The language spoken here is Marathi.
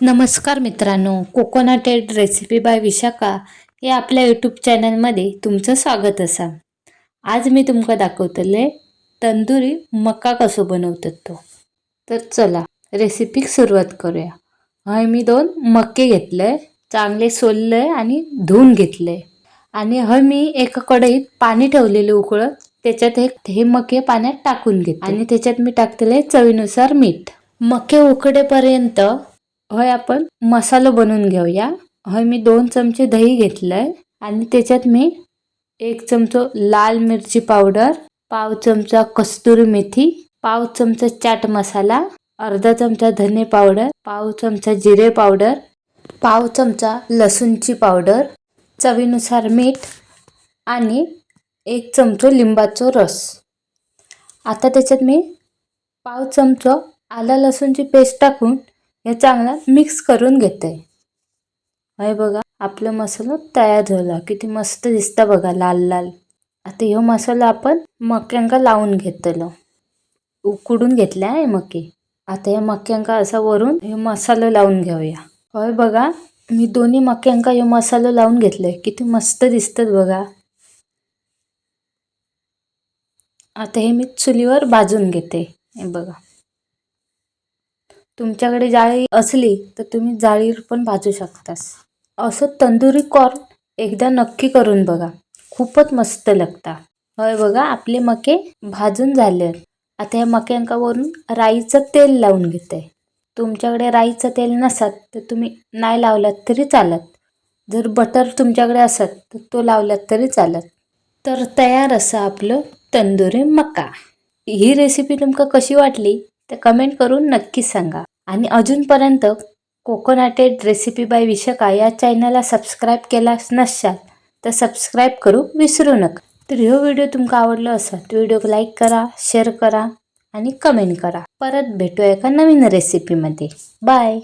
नमस्कार मित्रांनो कोकोनटेड रेसिपी बाय विशाखा या आपल्या यूट्यूब चॅनलमध्ये तुमचं स्वागत असा आज मी तुमका दाखवतले तंदुरी मका कसो बनवतात तो. तर चला रेसिपीक सुरुवात करूया. हय मी दोन मके घेतले चांगले सोलले आणि धुवून घेतले. आणि हय मी एका कढईत पाणी ठेवलेले उकळत त्याच्यात हे हे मके पाण्यात टाकून घेत आणि त्याच्यात मी टाकलेले चवीनुसार मीठ. मके उकडेपर्यंत हय आपण मसाला बनवून घेऊया. हय मी दोन चमचे दही घेतलंय आणि त्याच्यात मी एक चमचो लाल मिरची पावडर पाव चमचा कस्तुरी मेथी पाव चमचा चाट मसाला अर्धा चमचा धने पावडर पाव चमचा जिरे पावडर पाव चमचा लसूणची पावडर चवीनुसार मीठ आणि एक चमचो लिंबाचो रस. आता त्याच्यात मी पाव चमचो आला लसूणची पेस्ट टाकून हे चांगला मिक्स करून घेते. हे बघा आपला मसाला तयार झाला. किती मस्त दिसता बघा लाल लाल. आता ह्यो मसाला आपण मक्यांका लावून घेतलो. उकडून घेतला आहे मके. आता या मक्यांका असा वरून हे मसाला लावून घेऊया. होय बघा मी दोन्ही मक्यांका हे मसाला लावून घेतलाय. किती मस्त दिसतात बघा. आता हे मी चुलीवर भाजून घेते. हे बघा. तुमच्याकडे जाळी असली तर तुम्ही जाळीवर पण भाजू शकतास. असं तंदुरी कॉर्न एकदा नक्की करून बघा. खूपच मस्त लागता. होय बघा आपले मके भाजून झाले. आता या मक्यांका वरून राईचं तेल लावून घेते. तुमच्याकडे राईचं तेल नसत तर तुम्ही नाही लावलात तरी चालत. जर बटर तुमच्याकडे असत तर तो लावलात तरी चालत. तर तयार असं आपलं तंदुरी मका. ही रेसिपी तुमका कशी वाटली? तर कमेंट करून नक्की सांगा. आणि अजूनपर्यंत कोकोनाटेड रेसिपी बाय विशाखा या चॅनलला सबस्क्राईब केला नसाल तर सबस्क्राईब करू विसरू नका. तर ह्यो व्हिडिओ तुमका आवडलो असेल तर व्हिडिओ लाईक करा शेअर करा आणि कमेंट करा. परत भेटूया एका नवीन रेसिपीमध्ये बाय